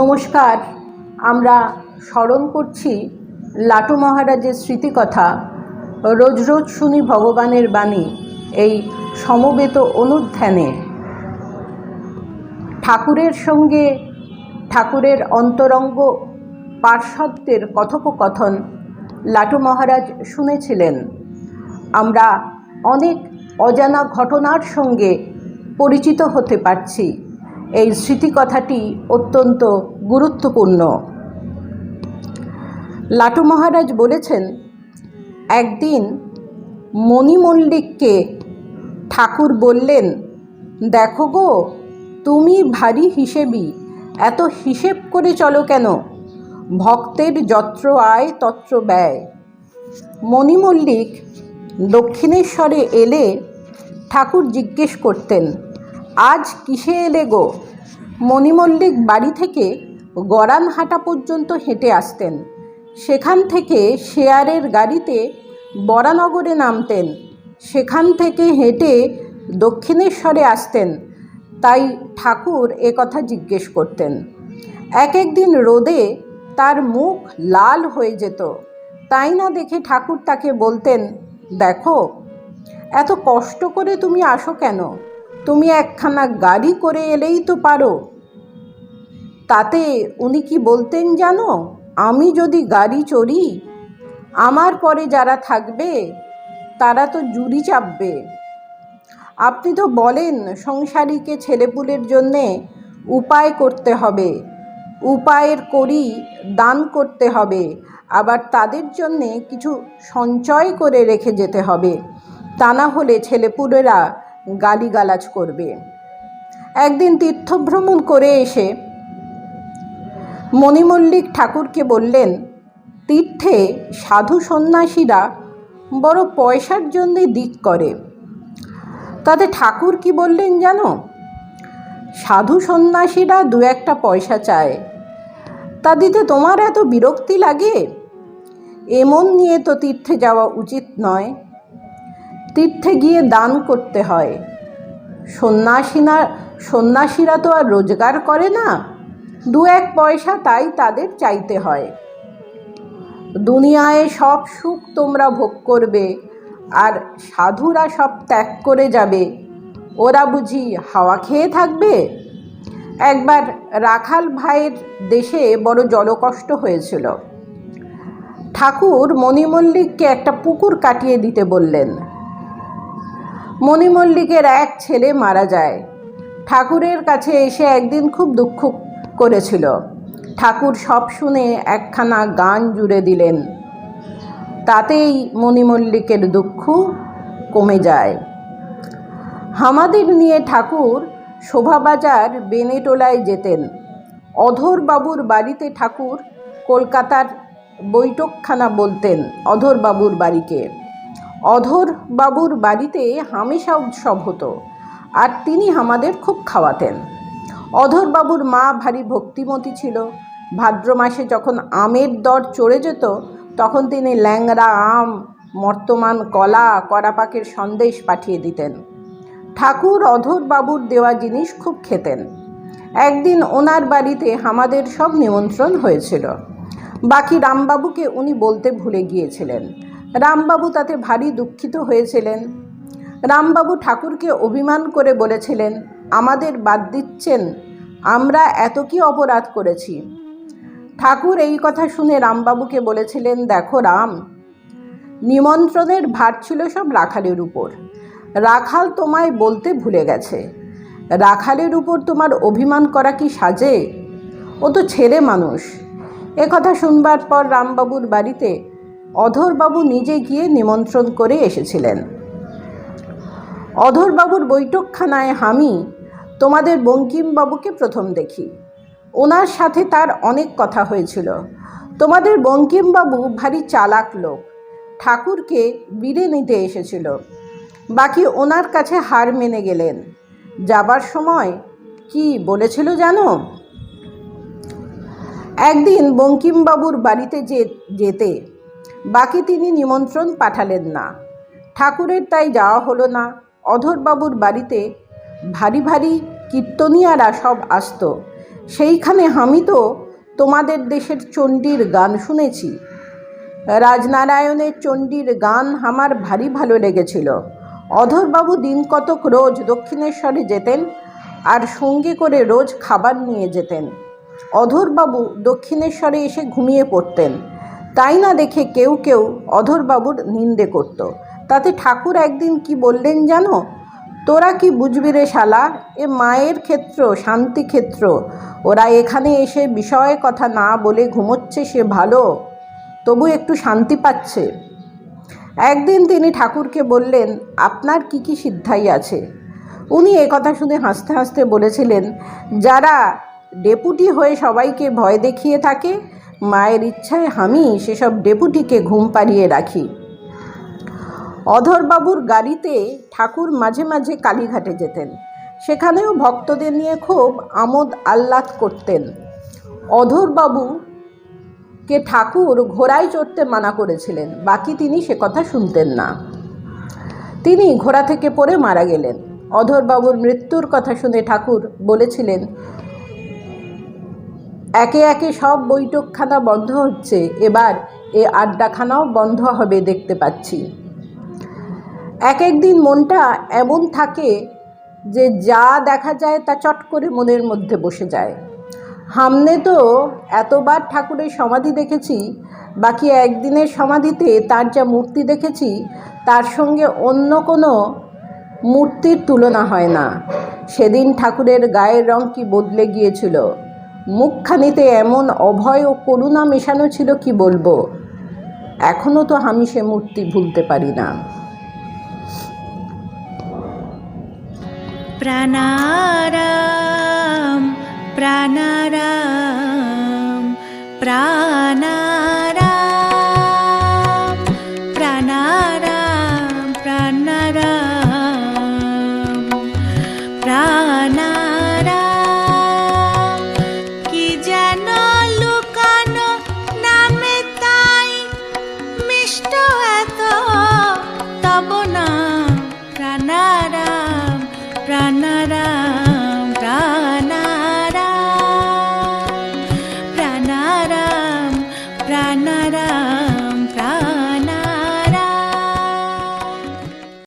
নমস্কার, আমরা স্মরণ করছি লাটু মহারাজের স্মৃতিকথা, রোজ রোজ শুনি ভগবানের বাণী, এই সমবেত অনুধ্যানে ঠাকুরের সঙ্গে ঠাকুরের অন্তরঙ্গ পার্শ্বদের কথোপকথন লাটু মহারাজ শুনেছিলেন। আমরা অনেক অজানা ঘটনার সঙ্গে পরিচিত হতে পারছি। এই স্মৃতিকথাটি অত্যন্ত গুরুত্বপূর্ণ। লাটু মহারাজ বলেছেন, একদিন মণি মল্লিককে ঠাকুর বললেন, দেখো গো, তুমি ভারী হিসেবি, এত হিসেব করে চলো কেন? ভক্তের যত্র আয়, তত্র ব্যয়। মণি মল্লিক দক্ষিণেশ্বরে এলে ঠাকুর জিজ্ঞেস করতেন আজ কিসে এলে গো? মণিমল্লিক বাড়ি থেকে গড়ানহাটা পর্যন্ত হেঁটে আসতেন। সেখান থেকে শেয়ারের গাড়িতে বরানগরে নামতেন। সেখান থেকে হেঁটে দক্ষিণেশ্বরে আসতেন। তাই ঠাকুর এ কথা জিজ্ঞেস করতেন। এক একদিন রোদে তার মুখ লাল হয়ে যেত। তাই না দেখে ঠাকুর তাকে বলতেন, দেখো, এত কষ্ট করে তুমি আসো কেন? তুমি একখানা গাড়ি করে এলেই তো পারো। তাতে উনি কি বলতেন জানো? আমি যদি গাড়ি চড়ি, আমার পরে যারা থাকবে, তারা তো জুড়ি চাপবে। আপনি তো বলেন সংসারীকে ছেলেপুলের জন্যে উপায় করতে হবে, উপায়ের করি দান করতে হবে, আবার তাদের জন্যে কিছু সঞ্চয় করে রেখে যেতে হবে। তা না হলে ছেলেপুলেরা গালিগালাজ করবে। একদিন তীর্থভ্রমণ করে এসে মণিমল্লিক ঠাকুরকে বললেন, তীর্থে সাধু সন্ন্যাসীরা বড় পয়সার জন্যে দিক করে। তাতে ঠাকুর কি বললেন জানো? সাধু সন্ন্যাসীরা দু একটা পয়সা চায়। তা দিতে তোমার এত বিরক্তি লাগে? এমন নিয়ে তো তীর্থে যাওয়া উচিত নয়। তীর্থে গিয়ে দান করতে হয়। সন্ন্যাসীরা সন্ন্যাসীরা তো আর রোজগার করে না। দু এক পয়সা তাই তাদের চাইতে হয়। দুনিয়ায় সব সুখ তোমরা ভোগ করবে, আর সাধুরা সব ত্যাগ করে যাবে। ওরা বুঝি হাওয়া খেয়ে থাকবে? একবার রাখাল ভাইয়ের দেশে বড় জলকষ্ট হয়েছিল। ঠাকুর মণিমল্লিককে একটা পুকুর কাটিয়ে দিতে বললেন। মণিমল্লিকের এক ছেলে মারা যায়। ঠাকুরের কাছে এসে একদিন খুব দুঃখ করেছিল। ঠাকুর সব শুনে একখানা গান জুড়ে দিলেন। তাতেই মণিমল্লিকের দুঃখ কমে যায়। হামাদের নিয়ে ঠাকুর শোভাবাজার বেনেটোলায় যেতেন। অধর বাবুর বাড়িতে ঠাকুর কলকাতার বৈঠকখানা বলতেন অধর বাবুর বাড়িকে। অধর বাবুর বাড়িতে হামেশা উৎসব হতো, আর তিনি আমাদের খুব খাওয়াতেন। অধর বাবুর মা ভারী ভক্তিমতী ছিল। ভাদ্র মাসে যখন আমের দর চড়ে যেত, তখন তিনি ল্যাংরা আম, মর্তমান কলা, কড়াপাকের সন্দেশ পাঠিয়ে দিতেন। ঠাকুর অধর বাবুর দেওয়া জিনিস খুব খেতেন। একদিন ওনার বাড়িতে আমাদের সব নিমন্ত্রণ হয়েছিল। বাকি রামবাবুকে উনি বলতে ভুলে গিয়েছিলেন। রামবাবু তাতে ভারী দুঃখিত হয়েছিলেন। রামবাবু ঠাকুরকে অভিমান করে বলেছিলেন, আমাদের বাদ দিচ্ছেন, আমরা এত কি অপরাধ করেছি? ঠাকুর এই কথা শুনে রামবাবুকে বলেছিলেন, দেখো রাম, নিমন্ত্রণের ভার ছিল সব রাখালের উপর। রাখাল তোমায় বলতে ভুলে গেছে। রাখালের উপর তোমার অভিমান করা কি সাজে? ও তো ছেলে মানুষ। এ কথা শুনবার পর রামবাবুর বাড়িতে অধরবাবু নিজে গিয়ে নিমন্ত্রণ করে এসেছিলেন। অধরবাবুর বৈঠকখানায় আমি তোমাদের বঙ্কিমবাবুকে প্রথম দেখি। ওনার সাথে তার অনেক কথা হয়েছিল। তোমাদের বঙ্কিমবাবু ভারী চালাক লোক। ঠাকুরকে বিড়ে নিতে এসেছিল। বাকি ওনার কাছে হার মেনে গেলেন। যাবার সময় কি বলেছিল জানো? একদিন বঙ্কিমবাবুর বাড়িতে যে, যেতে বাকি তিনি নিমন্ত্রণ পাঠালেন না। ঠাকুরের তাই যাওয়া হলো না। অধরবাবুর বাড়িতে ভারী ভারী কীর্তনিয়ারা সব আসতো। সেইখানে আমি তো তোমাদের দেশের চণ্ডীর গান শুনেছি। রাজনারায়ণের চণ্ডীর গান আমার ভারী ভালো লেগেছিল। অধরবাবু দিন কতক রোজ দক্ষিণেশ্বরে যেতেন আর সঙ্গে করে রোজ খাবার নিয়ে যেতেন। অধরবাবু দক্ষিণেশ্বরে এসে ঘুমিয়ে পড়তেন। তাই না দেখে কেউ কেউ অধরবাবুর নিন্দে করত। তাতে ঠাকুর একদিন কি বললেন জানো? তোরা কি বুঝবি রে শালা? এ মায়ের ক্ষেত্র, শান্তি ক্ষেত্র। ওরা এখানে এসে বিষয়ে কথা না বলে ঘুমোচ্ছে সে ভালো। তবু একটু শান্তি পাচ্ছে। একদিন তিনি ঠাকুরকে বললেন, আপনার কি কি সিদ্ধাই আছে? উনি কথা শুনে হাসতে হাসতে বলেছিলেন, যারা ডেপুটি হয়ে সবাইকে ভয় দেখিয়ে থাকে মায়ের ইচ্ছায় আমি সেসব ডেপুটিকে ঘুম পাড়িয়ে রাখি। অধরবাবুর গাড়িতে ঠাকুর মাঝে মাঝে কালীঘাটে যেতেন। সেখানেও ভক্তদের নিয়ে খুব আমোদ আহ্লাদ করতেন। অধরবাবু কে ঠাকুর ঘোড়ায় চড়তে মানা করেছিলেন, বাকি তিনি সে কথা শুনতেন না। তিনি ঘোড়া থেকে পড়ে মারা গেলেন। অধরবাবুর মৃত্যুর কথা শুনে ঠাকুর বলেছিলেন একে একে সব বৈঠকখানা বন্ধ হচ্ছে। এবার এ আড্ডাখানাও বন্ধ হবে দেখতে পাচ্ছি। এক একদিন মনটা এমন থাকে যে যা দেখা যায় তা চট করে মনের মধ্যে বসে যায়। হামনে তো এতবার ঠাকুরের সমাধি দেখেছি, বাকি একদিনের সমাধিতে তার যা মূর্তি দেখেছি, তার সঙ্গে অন্য কোনো মূর্তির তুলনা হয় না। সেদিন ঠাকুরের গায়ের রং কি বদলে গিয়েছিল? মুখখানিতে এমন অভয় ও করুণা মেশানো ছিল কি বলব? এখনও তো আমি সে মূর্তি ভুলতে পারি না। প্রাণারাম প্রাণারাম প্রা নারা